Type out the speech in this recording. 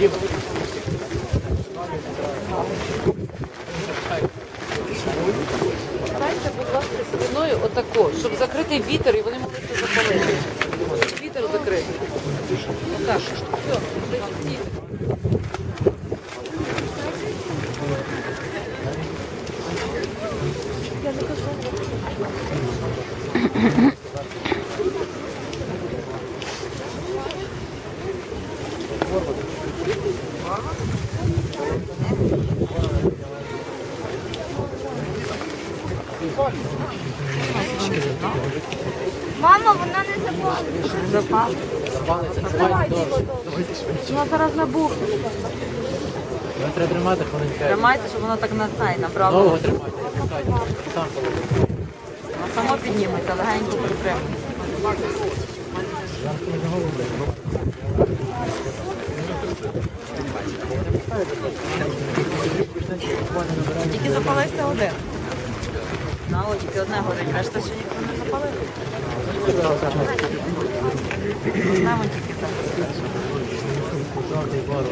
Дайте, будь ласка, спиною отако, щоб закрити вітер і вони могли це запалити. Вітер закрити. Отак. Все, стій. Мама, вона не запала. Вона зараз набухне. Його треба тримати хвилин 5. Тримайте, щоб воно так на цей набрало. Довго пускайте. Сам. Воно само підніметься, легенько притримує. Тільки запалився один. Ну, тільки одне горить, решта ще ніхто не запалив. Знаємо тільки так. Жовтий борон.